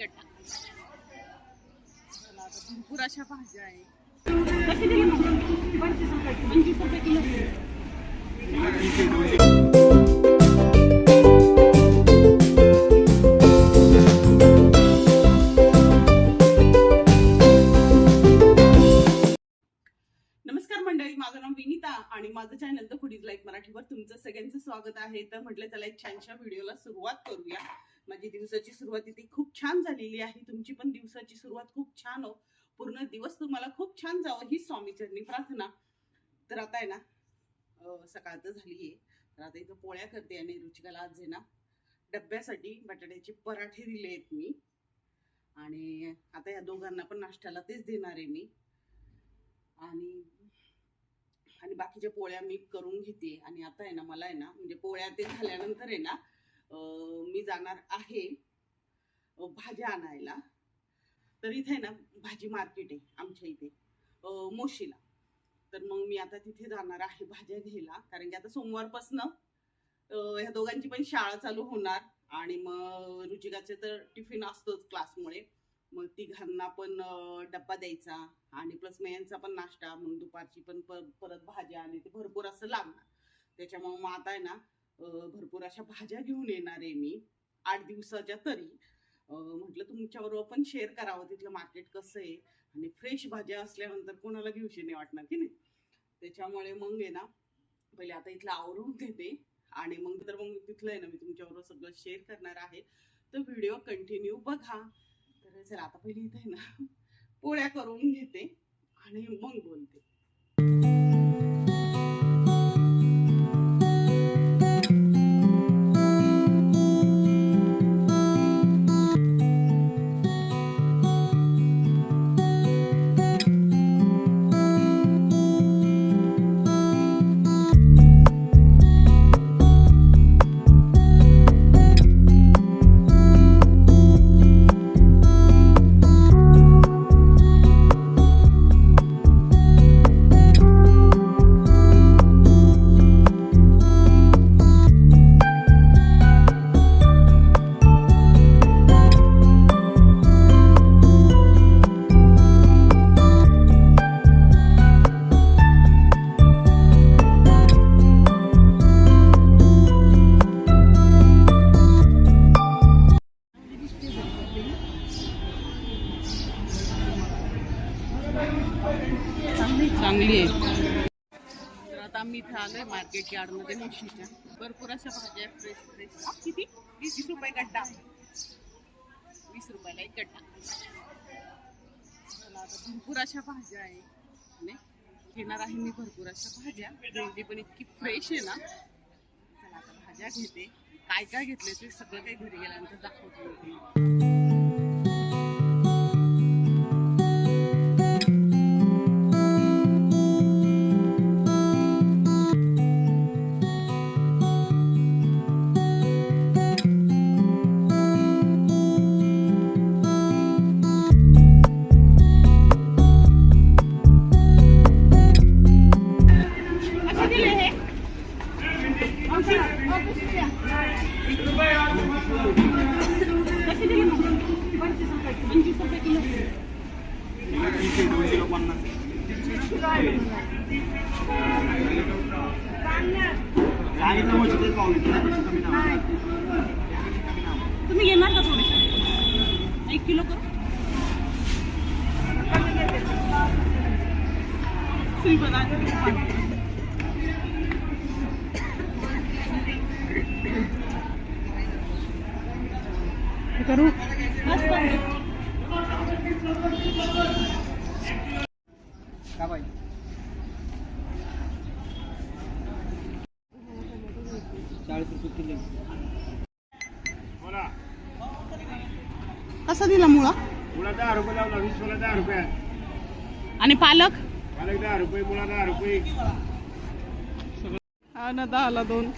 तिकडला भरपूर अशा भाज्या आहे पंचवीस रुपये किलो नमस्कार मंडळी माझं नाव विनिता आणि माझं चॅनल द फुडीज लाईक मराठीवर तुमचं सगळ्यांचं स्वागत आहे. तर म्हटलं चला एक छानशा व्हिडिओला सुरुवात करूया. माझी दिवसाची सुरुवात इथे खूप छान झालेली आहे. तुमची पण दिवसाची सुरुवात खूप छान हो. पूर्ण दिवस तुम्हाला खूप छान जावं ही स्वामीचरणी प्रार्थना. तर आता आहे ना सकाळचं झाली आहे तर आता इथं पोळ्या करते आणि रुचिकाला आज आहे ना डब्यासाठी बटाट्याचे पराठे दिले आहेत मी. आणि आता या दोघांना पण नाश्त्याला तेच देणार आहे मी. आणि आणि बाकीच्या पोळ्या मी करून घेते. आणि आता आहे ना मला आहे ना म्हणजे पोळ्या ते झाल्यानंतर आहे ना मी जाणार आहे भाज्या आणायला. तर इथे ना भाजी मार्केट आहे आमच्या इथे मोशीला तर मग मी आता तिथे जाणार आहे भाज्या घ्यायला कारण की आता सोमवारपासनं ह्या दोघांची पण शाळा चालू होणार आणि मग रुचिकाचे तर टिफिन असतोच क्लासमुळे मग तिघांना पण डब्बा द्यायचा आणि प्लस यांचा पण नाश्ता मग दुपारची पण परत भाज्या आणि ते भरपूर असं लागणार. त्याच्यामुळे मग आता आहे ना भरपूर अशा भाज्या घेऊन येणार आहे मी. आठ दिवसाच्या तरी. म्हटलं तुमच्याबरोबर पण शेअर करावं तिथलं मार्केट कसं आहे आणि फ्रेश भाज्या असल्यानंतर कोणाला घेऊशी नाही वाटणार की नाही? त्याच्यामुळे मग आहे ना पहिले आता इथलं आवरून घेते आणि मग तर मग तिथलं आहे ना मी तुमच्याबरोबर सगळं शेअर करणार आहे. तर व्हिडिओ कंटिन्यू बघा. तर चला आता पहिली इथे आहे ना पोळ्या करून घेते आणि मग बोलते. चांगली आहे. तर आता आम्ही इथे आलोय मार्केट यार्डमध्ये मुशीच्या भरपूर अशा भाज्या फ्रेश फ्रेश किती? वीस रुपये गड्डा. वीस रुपयाला एक गड्डा. चला आता भरपूर अशा भाज्या आहे आणि घेणार आहे मी भरपूर अशा भाज्या. भेंडी पण इतकी फ्रेश आहे ना. चला आता भाज्या घेते. काय काय घेतले ते सगळं काही घरी गेल्यानंतर दाखवते पंचवीस रुपये किलो तुम्ही घेणार का थोडे एक किलो करू? फ्री बना करू. का बाई? चाळीस रुपये किलो. बोला. कसा दिला मुळा? मुळा दहा रुपये लावला वीस मुला दहा रुपये. आणि पालक? पालक दहा रुपये मुळा दहा रुपये. हा ना दहाला दोन.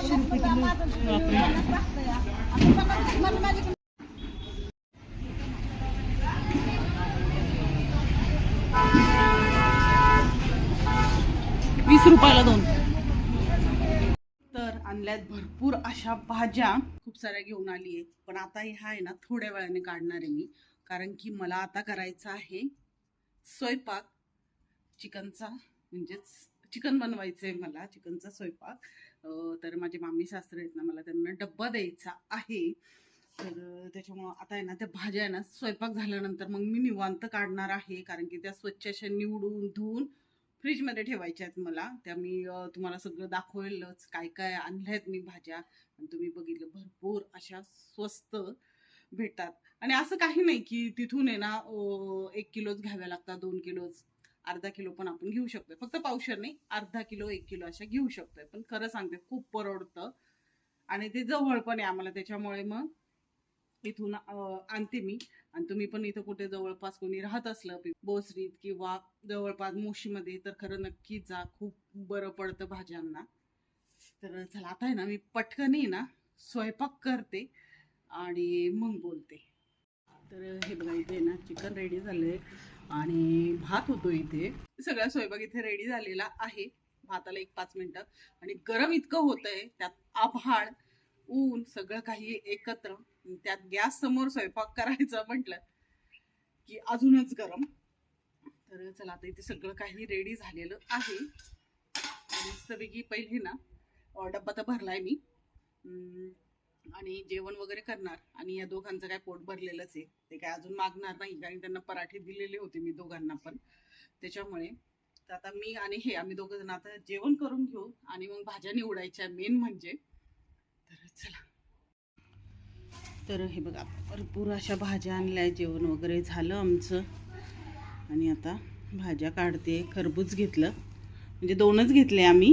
अडीचशे रुपये किलो वीस रुपयाला दोन. तर आणल्यात भरपूर अशा भाज्या. खूप साऱ्या घेऊन आली आहे पण आता ह्या आहे ना थोड्या वेळाने काढणार आहे मी. कारण की मला आता करायचं आहे स्वयंपाक. चिकनचा म्हणजेच चिकन बनवायचं आहे मला चिकनचा स्वयंपाक. तर माझे मामी सासरे आहेत ना मला त्यांना डब्बा द्यायचा आहे. तर त्याच्यामुळं आता आहे ना त्या भाज्या आहे ना स्वयंपाक झाल्यानंतर मग मी निवांत काढणार आहे. कारण की त्या स्वच्छ अशा निवडून धुवून फ्रीजमध्ये ठेवायच्या आहेत मला. त्या मी तुम्हाला सगळं दाखवेलच काय काय आणल्या आहेत मी भाज्या. आणि तुम्ही बघितलं भरपूर अशा स्वस्त भेटतात. आणि असं काही नाही की तिथून आहे ना एक किलोच घ्याव्या लागतात दोन किलोच. अर्धा किलो पण आपण घेऊ शकतोय. फक्त पावशर नाही अर्धा किलो एक किलो अशा घेऊ शकतोय. पण खरं सांगते खूप परवडतं. आणि ते जवळ पण आहे आम्हाला त्याच्यामुळे मग इथून आणते मी. आणि तुम्ही पण इथं कुठे जवळपास कोणी राहत असलं बोसरीत किंवा जवळपास मोशीमध्ये तर खरं नक्की जा. खूप बरं पडतं भाज्यांना. तर चला आता आहे ना मी पटकन ना स्वयंपाक करते आणि मग बोलते. तर हे बघा इथे ना चिकन रेडी झालंय. आणि भात होतो इथे. सगळा स्वयंपाक इथे रेडी झालेला आहे. भाताला एक पाच मिनिटं. आणि गरम इतकं होतंय त्यात आभाळ ऊन सगळं काही एकत्र. त्यात गॅस समोर स्वयंपाक करायचा म्हटलं की अजूनच गरम. तर चला आता इथे सगळं काही रेडी झालेलं आहे. आणि मस्तपैकी पहिले ना डब्बा तर भरलाय मी. आणि जेवण वगैरे करणार. आणि या दोघांचं काय पोट भरलेलंच आहे. ते काय अजून मागणार नाही. कारण त्यांना पराठे दिलेले होते मी दोघांना पण. त्याच्यामुळे तर आता मी आणि हे आम्ही दोघं जण आता जेवण करून घेऊ. आणि मग भाज्या निवडायच्या. मेन म्हणजे तर चला. तर हे बघा भरपूर अशा भाज्या आणल्या. जेवण वगैरे झालं आमचं. आणि आता भाज्या काढते. खरबूज घेतलं. म्हणजे दोनच घेतले आम्ही.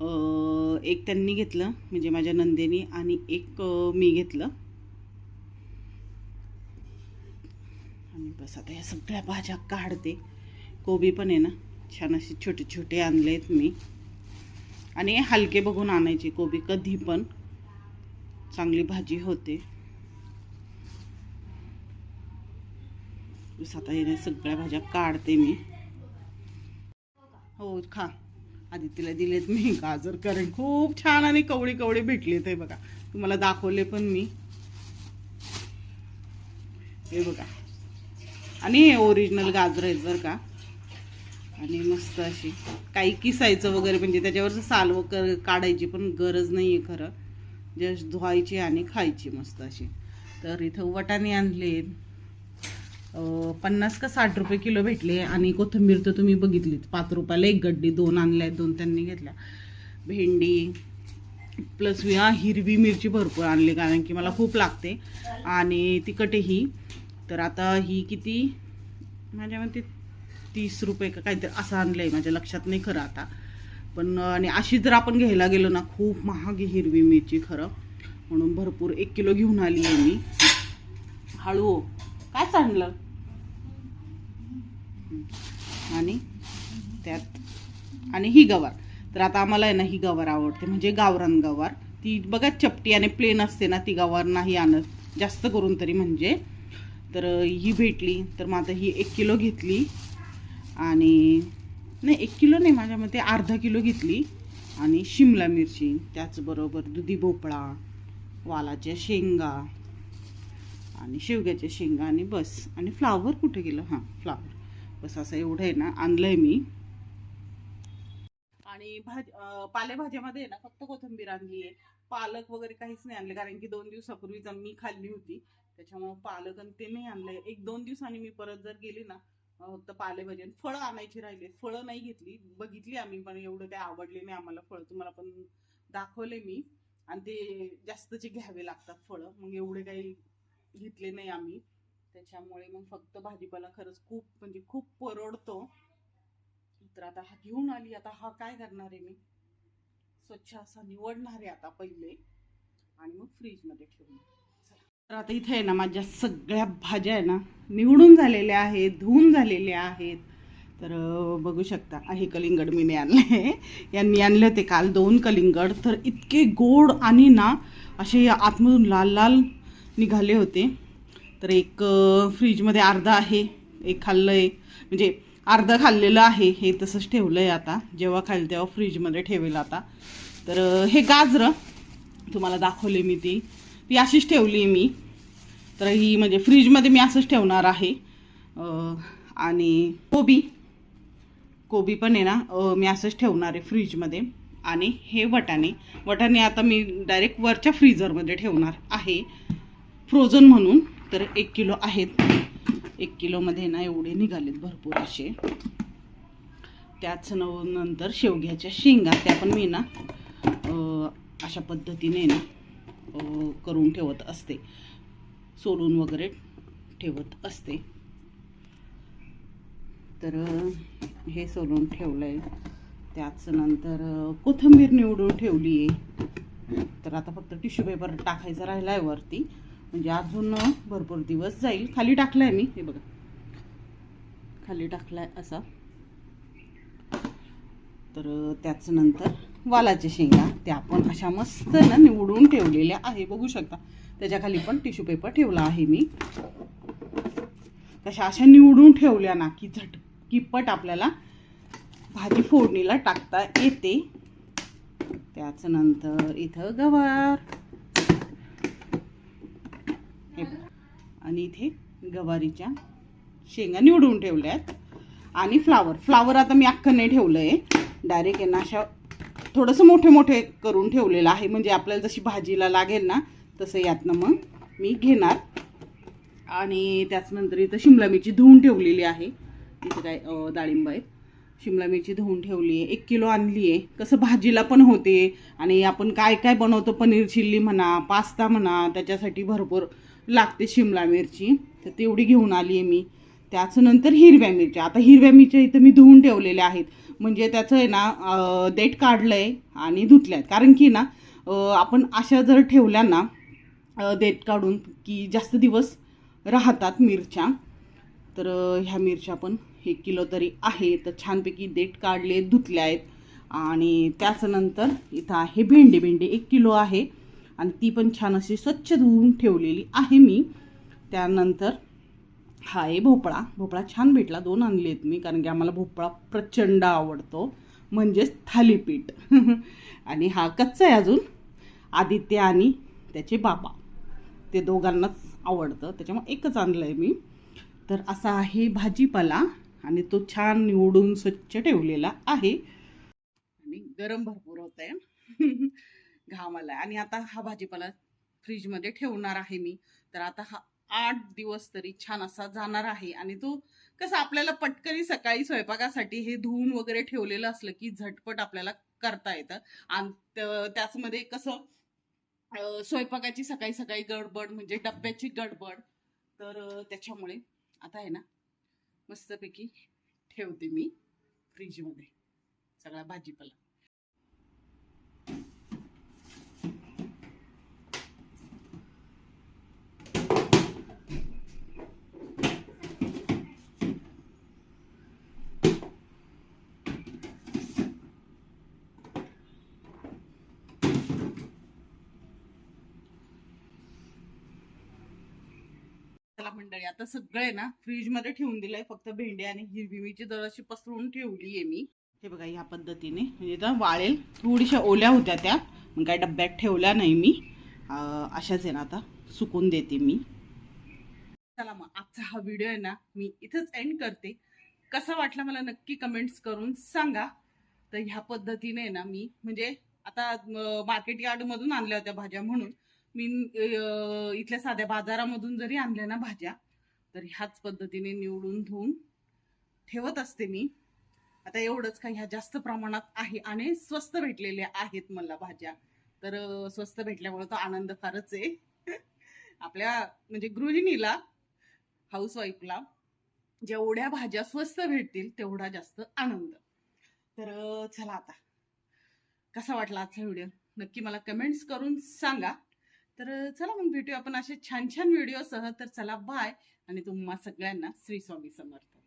एक त्यांनी घेतलं म्हणजे माझ्या नंदेनी आणि एक मी घेतलं. आणि बस आता या सगळ्या भाज्या काढते. कोबी पण आहे ना छान असे छोटे छोटे आणले आहेत मी. आणि हलके बघून आणायचे कोबी कधी पण. चांगली भाजी होते. आता हे सगळ्या भाज्या काढते मी. हो खा. आधी तिला दिलेत मी गाजर करेन. खूप छान आणि कवळी कवळी भेटलेत हे बघा. तुम्हाला दाखवले पण मी. हे बघा. आणि हे ओरिजिनल गाजर आहेत बरं का. आणि मस्त अशी काही किसायचं वगैरे म्हणजे त्याच्यावरचं सालव कर काढायची पण गरज नाही आहे खरं. जस्ट धुवायची आणि खायची मस्त अशी. तर इथं वटाणे आणलेत. पन्नास का साठ रुपये किलो भेटले आणि कोथिंबीर तर तुम्ही बघितलीत. पाच रुपयाला एक गड्डी दोन आणल्या आहेत दोन त्यांनी घेतल्या. भेंडी प्लस मी हा हिरवी मिरची भरपूर आणली कारण की मला खूप लागते. आणि तिखटही. तर आता ही किती? माझ्या मते तीस रुपये का काहीतरी असं आणलं आहे माझ्या लक्षात नाही खरं आता. पण आणि अशी जर आपण घ्यायला गेलो ना खूप महाग आहे हिरवी मिरची खरं. म्हणून भरपूर एक किलो घेऊन आली आहे मी. हळू हो. काय चांगलं आणि त्यात आणि ही गवार. तर आता आम्हाला आहे ना ही गवार आवडते म्हणजे गावरान गवार. ती बघा चपटी आणि प्लेन असते ना ती गवार नाही आणत. जास्त करून तरी म्हणजे. तर ही भेटली. तर मग आता ही एक किलो घेतली. आणि नाही एक किलो नाही माझ्या मते अर्धा किलो घेतली. आणि शिमला मिरची त्याचबरोबर दुधी भोपळा वालाच्या शेंगा. आणि शेवग्याच्या शेंगा आणि बस. आणि फ्लावर कुठे गेलं? हां फ्लावर बस असं एवढं आहे ना आणलंय मी. आणि भाज पालेभाज्यामध्ये आहे ना फक्त कोथिंबीर आणली आहे. पालक वगैरे काहीच नाही आणले कारण की दोन दिवसापूर्वीच मी खाल्ली होती. त्याच्यामुळं पालक आणि ते नाही आणलंय. एक दोन दिवसांनी मी परत जर गेली ना फक्त पालेभाजी आणि फळं आणायची राहिले फळं नाही घेतली. बघितली आम्ही पण एवढं काही आवडले नाही आम्हाला फळं. तुम्हाला पण दाखवले मी. आणि ते जास्तचे घ्यावे लागतात फळं. मग एवढे काही घेतले नाही आम्ही. त्याच्यामुळे मग फक्त भाजीपाला खरंच खूप म्हणजे खूप परवडतो. तर आता हा घेऊन आली आता हा काय करणार आहे मी? स्वच्छ असा निवडणार आहे आता पहिले. आणि मग फ्रीजमध्ये ठेवून. तर आता इथे आहे ना माझ्या सगळ्या भाज्या आहे ना निवडून झालेल्या आहेत धुवून झालेल्या आहेत. तर बघू शकता हे कलिंगड मी आणले. यांनी आणले होते काल दोन कलिंगड. तर इतके गोड आणि ना असे आतमधून लाल लाल निघाले होते. तर एक फ्रीजमध्ये अर्धा आहे एक खाल्लं आहे म्हणजे अर्धं खाल्लेलं आहे हे तसंच ठेवलं आहे आता. जेव्हा खाईल तेव्हा फ्रीजमध्ये ठेवेल आता. तर हे गाजरं तुम्हाला दाखवले मी ती. ती अशीच ठेवली मी. तर ही म्हणजे फ्रीजमध्ये मी असंच ठेवणार आहे. आणि कोबी. कोबी पण आहे ना मी असंच ठेवणार आहे फ्रीजमध्ये. आणि हे वटाणे. वटाणे आता मी डायरेक्ट वरच्या फ्रीझरमध्ये ठेवणार आहे. फ्रोझन म्हणून तर एक किलो आहेत. एक किलोमध्ये ना एवढे निघालेत भरपूर असे. त्याच नंतर शेवग्याच्या शेंगा त्या पण मी ना अशा पद्धतीने ना करून ठेवत असते. सोलून वगैरे ठेवत असते. तर हे सोलून ठेवलं आहे त्याच नंतर कोथिंबीर निवडून ठेवली आहे तर आता फक्त टिश्यू पेपर टाकायचा राहिला आहे वरती. म्हणजे अजून भरपूर दिवस जाईल. खाली टाकलं आहे मी हे बघा. खाली टाकला आहे असा. तर त्याच नंतर वालाच्या शेंगा त्या पण अशा मस्त ना निवडून ठेवलेल्या आहे. बघू शकता. त्याच्याखाली पण टिश्यू पेपर ठेवला आहे मी. तशा अशा निवडून ठेवल्या ना की झट किपट आपल्याला भाजी फोडणीला टाकता येते. त्याच नंतर इथं गवार हे बघा. मी इथे गवारीच्या शेंगा निवडून ठेवल्या आहेत आणि फ्लावर. फ्लावर आता मी अख्खं नाही ठेवलं आहे डायरेक्ट यांना अशा थोडंसं मोठे मोठे करून ठेवलेलं आहे. म्हणजे आपल्याला जशी भाजीला लागेल ना तसं यातनं मग मी घेणार. आणि त्याचनंतर इथं शिमला मिरची धुवून ठेवलेली आहे. इथे काय डाळिंब आहेत. शिमला मिरची धुवून ठेवली आहे. एक किलो आणली आहे. कसं भाजीला पण होते. आणि आपण काय काय बनवतो? पनीर चिल्ली म्हणा पास्ता म्हणा त्याच्यासाठी भरपूर लागते शिमला मिरची. तर तेवढी घेऊन आली आहे मी. त्याच्यानंतर हिरव्या मिरच्या. आता हिरव्या मिरच्या इथं मी धुवून ठेवलेल्या आहेत. म्हणजे त्याचं आहे ना देठ काढलं आहे आणि धुतल्या आहेत कारण की ना आपण अशा जर ठेवल्या ना देठ काढून की जास्त दिवस राहतात मिरच्या तर ह्या मिरच्या पण एक किलो तरी आहे. तर छानपैकी देठ काढले धुतल्या आहेत आणि त्याच्यानंतर इथं आहे भेंडी. भेंडी एक किलो आहे. आणि ती पण छान अशी स्वच्छ धुवून ठेवलेली आहे मी. त्यानंतर हा आहे भोपळा. भोपळा छान भेटला दोन आणले आहेत मी कारण की आम्हाला भोपळा प्रचंड आवडतो म्हणजेच थालीपीठ. आणि हा कच्चा आहे अजून आदित्य आणि त्याचे बाबा. ते दोघांनाच आवडतं त्याच्यामुळे एकच आणलं आहे मी. तर असा आहे भाजीपाला आणि तो छान निवडून स्वच्छ ठेवलेला आहे. आणि गरम भरपूर होत आहे घामाला आणि आता हा भाजीपाला फ्रीजमध्ये ठेवणार आहे मी. तर आता हा आठ दिवस तरी छान असा जाणार आहे. आणि तो कसं आपल्याला पटकनी सकाळी स्वयंपाकासाठी हे धुवून वगैरे ठेवलेलं असलं की झटपट आपल्याला करता येतं. आणि त्याचमध्ये कसं स्वयंपाकाची सकाळी सकाळी गडबड म्हणजे डब्याची गडबड. तर त्याच्यामुळे आता आहे ना मस्तपैकी ठेवते मी फ्रीजमध्ये सगळा भाजीपाला. चला मंडळी आता सगळं आहे ना फ्रीजमध्ये ठेवून दिलंय फक्त भेंडी आणि हिरवी मिरची जराशी पसरून ठेवली आहे मी. हे बघा ह्या पद्धतीने. म्हणजे वाळेल थोडीशा ओल्या होत्या त्या मग काय डब्यात ठेवल्या नाही मी. अशाच आहे ना आता सुकून देते मी. चला मग आजचा हा व्हिडिओ आहे ना मी इथंच एंड करते. कसा वाटला मला नक्की कमेंट्स करून सांगा. तर ह्या पद्धतीने ना मी म्हणजे आता मार्केट यार्डमधून आणल्या होत्या भाज्या म्हणून. मी इथल्या साध्या बाजारामधून जरी आणल्या ना भाज्या तर ह्याच पद्धतीने निवडून धुवून ठेवत असते मी. आता एवढंच काही ह्या जास्त प्रमाणात आहे आणि स्वस्त भेटलेल्या आहेत मला भाज्या. तर स्वस्त भेटल्यामुळे तो आनंद फारच आहे. आपल्या म्हणजे गृहिणीला हाऊसवाईफला जेवढ्या भाज्या स्वस्त भेटतील तेवढा जास्त आनंद. तर चला आता. कसा वाटला आजचा व्हिडिओ नक्की मला कमेंट्स करून सांगा. तर चला मग भेटूया. आपण असे छान छान व्हिडिओ सह तर चला बाय. आणि तुम्हा सगळ्यांना श्री स्वामी समर्थ.